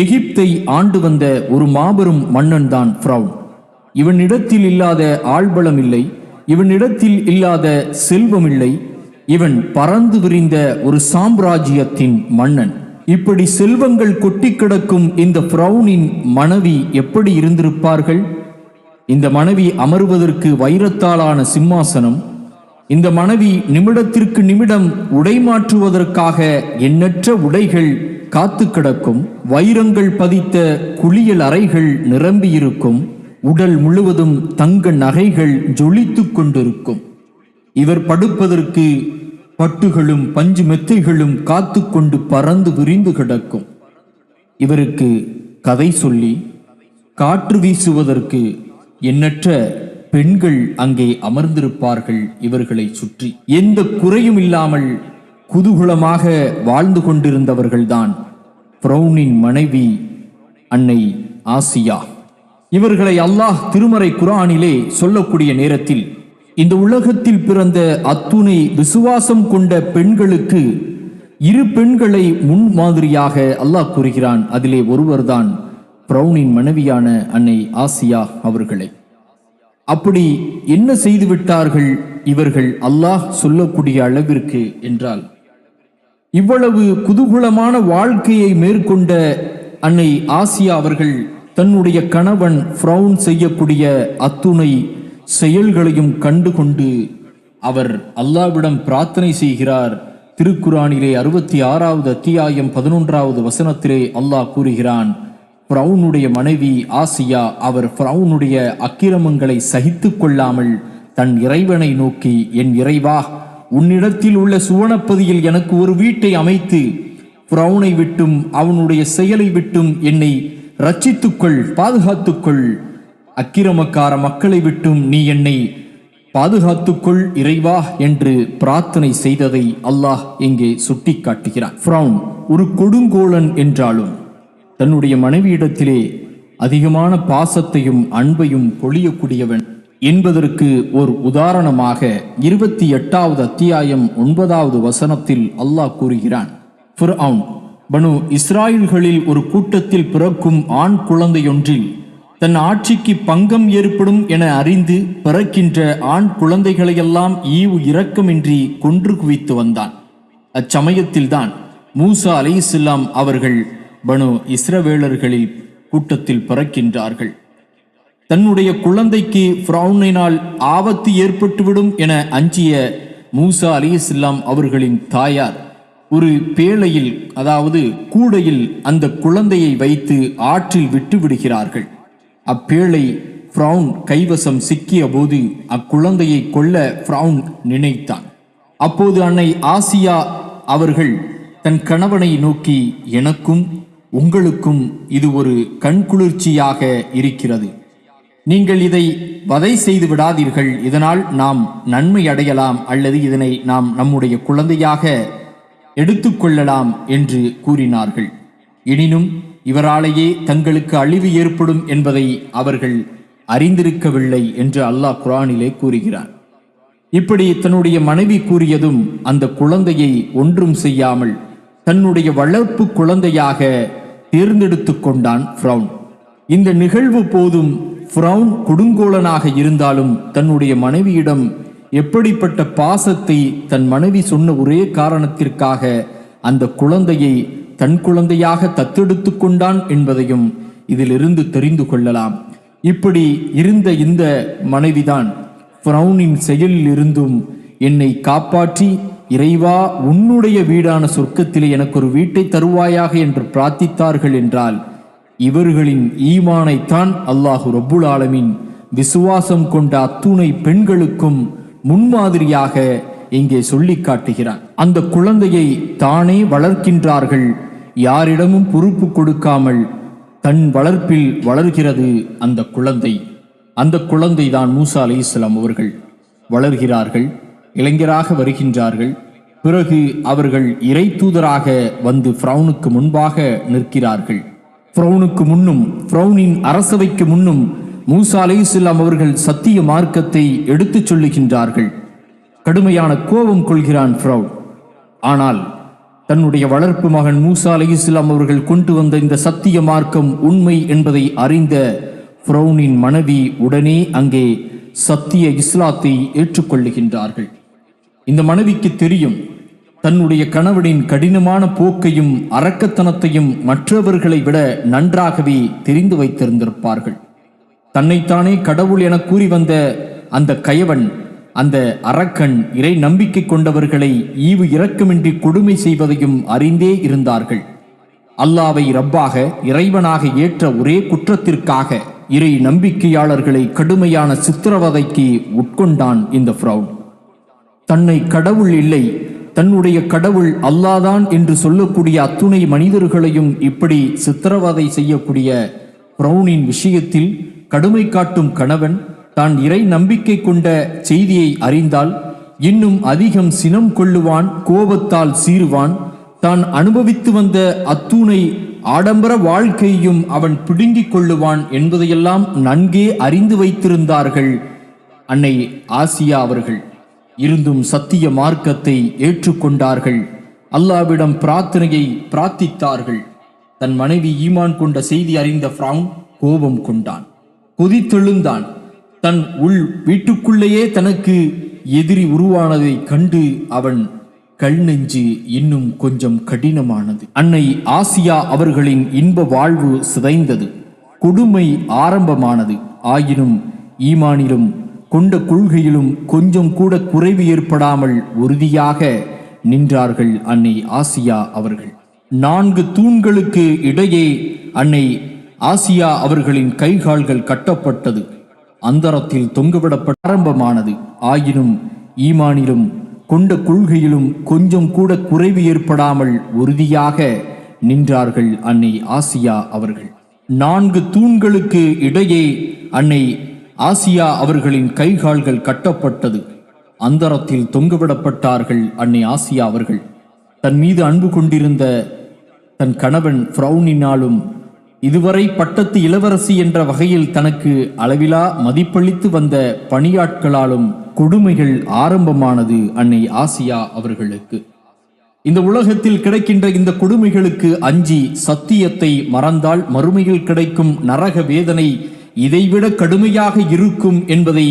எகிப்தை ஆண்டு வந்த ஒரு மாபெரும் மன்னன் தான் ஃப்ரவுன் இவனிடத்தில் இல்லாத ஆள்பலம் இல்லை இவனிடத்தில் இல்லாத செல்வம் இல்லை இவன் பறந்து விரிந்த ஒரு சாம்ராஜ்யத்தின் மன்னன். இப்படி செல்வங்கள் கொட்டி கிடக்கும் இந்த ஃப்ரவுனின் மனைவி எப்படி இருந்திருப்பார்கள்? இந்த மனைவி அமர்வதற்கு வைரத்தாலான சிம்மாசனம் இந்த மனைவி நிமிடத்திற்கு நிமிடம் உடை மாற்றுவதற்காக எண்ணற்ற உடைகள் காத்து கிடக்கும் வைரங்கள் பதித்த குளியல் அறைகள் நிரம்பியிருக்கும். உடல் முழுவதும் தங்க நகைகள் ஜொலித்து கொண்டிருக்கும். இவர் படுப்பதற்கு பட்டுகளும் பஞ்சு மெத்தைகளும் காத்து கொண்டு பறந்து விரிந்து கிடக்கும். இவருக்கு கதை சொல்லி காற்று வீசுவதற்கு எண்ணற்ற பெண்கள் அங்கே அமர்ந்திருப்பார்கள் இவர்களை சுற்றி. எந்த குறையும் இல்லாமல் குதூகுலமாக வாழ்ந்து கொண்டிருந்தவர்கள்தான் பிரௌனின் மனைவி அன்னை ஆசியா. இவர்களை அல்லாஹ் திருமறை குரானிலே சொல்லக்கூடிய நேரத்தில் இந்த உலகத்தில் பிறந்த அத்துணை விசுவாசம் கொண்ட பெண்களுக்கு இரு பெண்களை முன்மாதிரியாக அல்லாஹ் கூறுகிறான். அதிலே ஒருவர்தான் பிரௌனின் மனைவியான அன்னை ஆசியா அவர்களை. அப்படி என்ன செய்து விட்டார்கள் இவர்கள் அல்லாஹ் சொல்லக்கூடிய அளவிற்கு என்றால் இவ்வளவு குதூகூலமான வாழ்க்கையை மேற்கொண்ட அன்னை ஆசியா அவர்கள் தன்னுடைய கணவன் ஃப்ரவுன் செய்யக்கூடிய அத்துணை செயல்களையும் கண்டுகொண்டு அவர் அல்லாவிடம் பிரார்த்தனை செய்கிறார். திருக்குரானிலே அறுபத்தி ஆறாவது அத்தியாயம் பதினொன்றாவது வசனத்திலே அல்லாஹ் கூறுகிறான் ஃப்ரவுனுடைய மனைவி ஆசியா அவர் ஃப்ரவுனுடைய அக்கிரமங்களை சகித்து கொள்ளாமல் தன் இறைவனை நோக்கி என் இறைவா உன்னிடத்தில் உள்ள சுவனப்பதியில் எனக்கு ஒரு வீட்டை அமைத்து ஃப்ரௌனை விட்டும் அவனுடைய செயலை விட்டும் என்னை ரட்சித்துக்கொள் பாதுகாத்துக்கொள். அக்கிரமக்கார மக்களை விட்டும் நீ என்னை பாதுகாத்துக்கொள் இறைவா என்று பிரார்த்தனை செய்ததை அல்லாஹ் இங்கே சுட்டிக்காட்டுகிறான். ஃப்ரௌன் ஒரு கொடுங்கோலன் என்றாலும் தன்னுடைய மனைவியிடத்திலே அதிகமான பாசத்தையும் அன்பையும் பொழியக்கூடியவன். என்பதற்கு ஒரு உதாரணமாக இருபத்தி எட்டாவது அத்தியாயம் ஒன்பதாவது வசனத்தில் அல்லாஹ் கூறுகிறான். ஃபிர்அவுன் பனு இஸ்ராயல்களில் ஒரு கூட்டத்தில் பிறக்கும் ஆண் குழந்தையொன்றில் தன் ஆட்சிக்கு பங்கம் ஏற்படும் என அறிந்து பிறக்கின்ற ஆண் குழந்தைகளையெல்லாம் ஈவு இரக்கமின்றி கொன்று குவித்து வந்தான். அச்சமயத்தில்தான் மூசா அலிஸ்லாம் அவர்கள் பனு இஸ்ரவேலர்களில் கூட்டத்தில் பிறக்கின்றார்கள். தன்னுடைய குழந்தைக்கு ஃப்ரௌனினால் ஆபத்து ஏற்பட்டுவிடும் என அஞ்சிய மூசா அலிஸ்லாம் அவர்களின் தாயார் ஒரு பேழையில் அதாவது கூடையில் அந்த குழந்தையை வைத்து ஆற்றில் விட்டு விடுகிறார்கள் அப்பேழை ஃப்ரௌன் கைவசம் சிக்கிய போது அக்குழந்தையை கொல்ல ஃப்ரௌன் நினைத்தான். அப்போது அன்னை ஆசியா அவர்கள் தன் கணவனை நோக்கி எனக்கும் உங்களுக்கும் இது ஒரு கண்குளிர்ச்சியாக இருக்கிறது. நீங்கள் இதை வதை செய்து விடாதீர்கள். இதனால் நாம் நன்மை அடையலாம் அல்லது இதனை நாம் நம்முடைய குழந்தையாக எடுத்துக்கொள்ளலாம் என்று கூறினார்கள். எனினும் இவராலேயே தங்களுக்கு அழிவு ஏற்படும் என்பதை அவர்கள் அறிந்திருக்கவில்லை என்று அல்லாஹ் குரானிலே கூறுகிறார் இப்படி தன்னுடைய மனைவி கூறியதும் அந்த குழந்தையை ஒன்றும் செய்யாமல் தன்னுடைய வளர்ப்பு குழந்தையாக தேர்ந்தெடுத்து கொண்டான் ஃப்ரவுன். இந்த நிகழ்வு போதும் ஃப்ரௌன் கொடுங்கோலனாக இருந்தாலும் தன்னுடைய மனைவியிடம் எப்படிப்பட்ட பாசத்தை தன் மனைவி சொன்ன ஒரே காரணத்திற்காக அந்த குழந்தையை தன் குழந்தையாக தத்தெடுத்து கொண்டான் என்பதையும் இதிலிருந்து தெரிந்து கொள்ளலாம். இப்படி இருந்த இந்த மனைவிதான் ஃப்ரௌனின் செயலில் இருந்தும் என்னை காப்பாற்றி இறைவா உன்னுடைய வீடான சொர்க்கத்திலே எனக்கு ஒரு வீட்டை தருவாயாக என்று பிரார்த்தித்தார்கள் என்றால் இவர்களின் ஈமானைத்தான் அல்லாஹு ரப்புல் ஆலமின் விசுவாசம் கொண்ட அத்துணை பெண்களுக்கும் முன்மாதிரியாக இங்கே சொல்லி காட்டுகிறான் அந்த குழந்தையை தானே வளர்க்கின்றார்கள். யாரிடமும் பொறுப்பு கொடுக்காமல் தன் வளர்ப்பில் வளர்கிறது அந்த குழந்தை. அந்த குழந்தை தான் மூசா அலி இஸ்லாம் அவர்கள் வளர்கிறார்கள் இளைஞராக வருகின்றார்கள். பிறகு அவர்கள் இறை தூதராக வந்து ஃப்ரௌனுக்கு முன்பாக நிற்கிறார்கள். ஃப்ரௌனுக்கு முன்னும் ஃப்ரௌனின் அரசவைக்கு முன்னும் மூசா அலையுஸ்லாம் அவர்கள் சத்திய மார்க்கத்தை எடுத்துச் சொல்லுகின்றார்கள். கடுமையான கோபம் கொள்கிறான் ஃப்ரௌன். ஆனால் தன்னுடைய வளர்ப்பு மகன் மூசா அலைஹிஸ்ஸலாம் அவர்கள் கொண்டு வந்த இந்த சத்திய மார்க்கம் உண்மை என்பதை அறிந்த ஃப்ரௌனின் மனைவி உடனே அங்கே சத்திய இஸ்லாத்தை ஏற்றுக்கொள்ளுகின்றார்கள். இந்த மனைவிக்கு தெரியும் தன்னுடைய கணவனின் கடினமான போக்கையும் அரக்கத்தனத்தையும் மற்றவர்களை விட நன்றாகவே தெரிந்து வைத்திருந்திருப்பார்கள். தன்னைத்தானே கடவுள் என கூறி வந்த அந்த கயவன் அந்த அரக்கன் இறை நம்பிக்கை கொண்டவர்களை ஈவு இரக்கமின்றி கொடுமை செய்வதையும் அறிந்தே இருந்தார்கள். அல்லாவை ரப்பாக இறைவனாக ஏற்ற ஒரே குற்றத்திற்காக இறை நம்பிக்கையாளர்களை கடுமையான சித்திரவதைக்கு உட்கொண்டான் இந்த ஃப்ரௌன். தன்னை கடவுள் இல்லை தன்னுடைய கடவுள் அல்லாதான் என்று சொல்லக்கூடிய அத்துணை மனிதர்களையும் இப்படி சித்திரவதை செய்யக்கூடிய பிரவுனின் விஷயத்தில் கடுமை காட்டும் கணவன் தான் இறை நம்பிக்கை கொண்ட செய்தியை அறிந்தால் இன்னும் அதிகம் சினம் கொள்ளுவான் கோபத்தால் சீறுவான். தான் அனுபவித்து வந்த அத்துணை ஆடம்பர வாழ்க்கையையும் அவன் பிடுங்கிக் கொள்ளுவான் என்பதையெல்லாம் நன்கே அறிந்து வைத்திருந்தார்கள் அன்னை ஆசியா அவர்கள். இருந்தும் சத்திய மார்க்கத்தை ஏற்றுக்கொண்டார்கள். அல்லாவிடம் பிரார்த்தனையை பிரார்த்தித்தார்கள். தன் மனைவி ஈமான் கொண்ட செய்தி அறிந்த ஃப்ரவுன் கோபம் கொண்டான். கொதித்தெழுந்தான். தன் உள் வீட்டுக்குள்ளேயே தனக்கு எதிரி உருவானதை கண்டு அவன் கல் நெஞ்சு இன்னும் கொஞ்சம் கடினமானது. அன்னை ஆசியா அவர்களின் இன்ப வாழ்வு சிதைந்தது. கொடுமை ஆரம்பமானது. ஆயினும் ஈமானிலும் கொண்ட கொள்கையிலும் கொஞ்சம் கூட குறைவு ஏற்படாமல் உறுதியாக நின்றார்கள் அன்னை ஆசியா அவர்கள். நான்கு தூண்களுக்கு இடையே அன்னை ஆசியா அவர்களின் கைகால்கள் கட்டப்பட்டது. அந்தரத்தில் தொங்கவிடப்பட்ட ஆரம்பமானது. ஆயினும் ஈமானிலும் கொண்ட கொள்கையிலும் கொஞ்சம் கூட குறைவு ஏற்படாமல் உறுதியாக நின்றார்கள் அன்னை ஆசியா அவர்கள். நான்கு தூண்களுக்கு இடையே அன்னை ஆசியா அவர்களின் கைகால்கள் கட்டப்பட்டது. அந்தரத்தில் தொங்கவிடப்பட்டார்கள் அன்னை ஆசியா அவர்கள். தன் மீது அன்பு கொண்டிருந்த தன் கணவன் ஃப்ரௌனினாலும் இதுவரை பட்டத்து இளவரசி என்ற வகையில் தனக்கு அளவிலா மதிப்பளித்து வந்த பணியாட்களாலும் கொடுமைகள் ஆரம்பமானது அன்னை ஆசியா அவர்களுக்கு. இந்த உலகத்தில் கிடைக்கின்ற இந்த கொடுமைகளுக்கு அஞ்சி சத்தியத்தை மறந்தால் மறுமையில் கிடைக்கும் நரக வேதனை இதைவிட கடுமையாக இருக்கும் என்பதை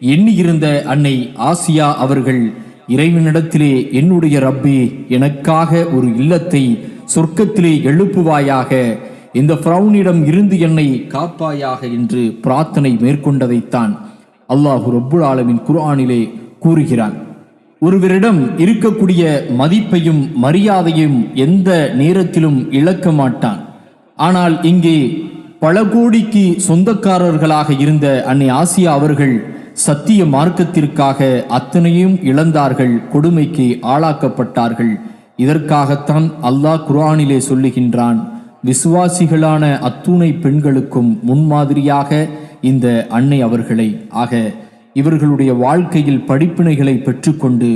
எண்ணியிருந்த அன்னை ஆசியா அவர்கள் இறைவனிடத்திலே என்னுடைய ரப்பே எனக்காக ஒரு இல்லத்தை சொர்க்கத்திலே எழுப்புவாயாக இந்த ஃப்ரௌனிடம் இருந்து என்னை காப்பாயாக என்று பிரார்த்தனை மேற்கொண்டதைத்தான் அல்லாஹு ரப்புல் ஆலமின் குர்ஆனிலே கூறுகிறான். ஒருவரிடம் இருக்கக்கூடிய மதிப்பையும் மரியாதையும் எந்த நேரத்திலும் இழக்க மாட்டான். ஆனால் இங்கே பல கோடிக்கு சொந்தக்காரர்களாக இருந்த அன்னை ஆசியா அவர்கள் சத்திய மார்க்கத்திற்காக அத்தனையும் இழந்தார்கள் கொடுமைக்கு ஆளாக்கப்பட்டார்கள். இதற்காகத்தான் அல்லாஹ் குர்ஆனிலே சொல்லுகின்றான் விசுவாசிகளான அத்துணை பெண்களுக்கும் முன்மாதிரியாக இந்த அன்னை அவர்களை. ஆக இவர்களுடைய வாழ்க்கையில் படிப்பினைகளை பெற்றுக்கொண்டு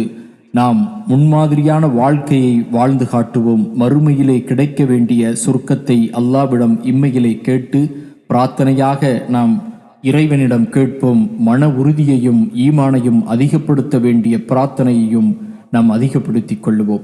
நாம் முன்மாதிரியான வாழ்க்கையை வாழ்ந்து காட்டுவோம். மறுமையிலே கிடைக்க வேண்டிய சொர்க்கத்தை அல்லாவிடம் இம்மையிலே கேட்டு பிரார்த்தனையாக நாம் இறைவனிடம் கேட்போம். மன உறுதியையும் ஈமானையும் அதிகப்படுத்த வேண்டிய பிரார்த்தனையையும் நாம் அதிகப்படுத்திக் கொள்ளுவோம்.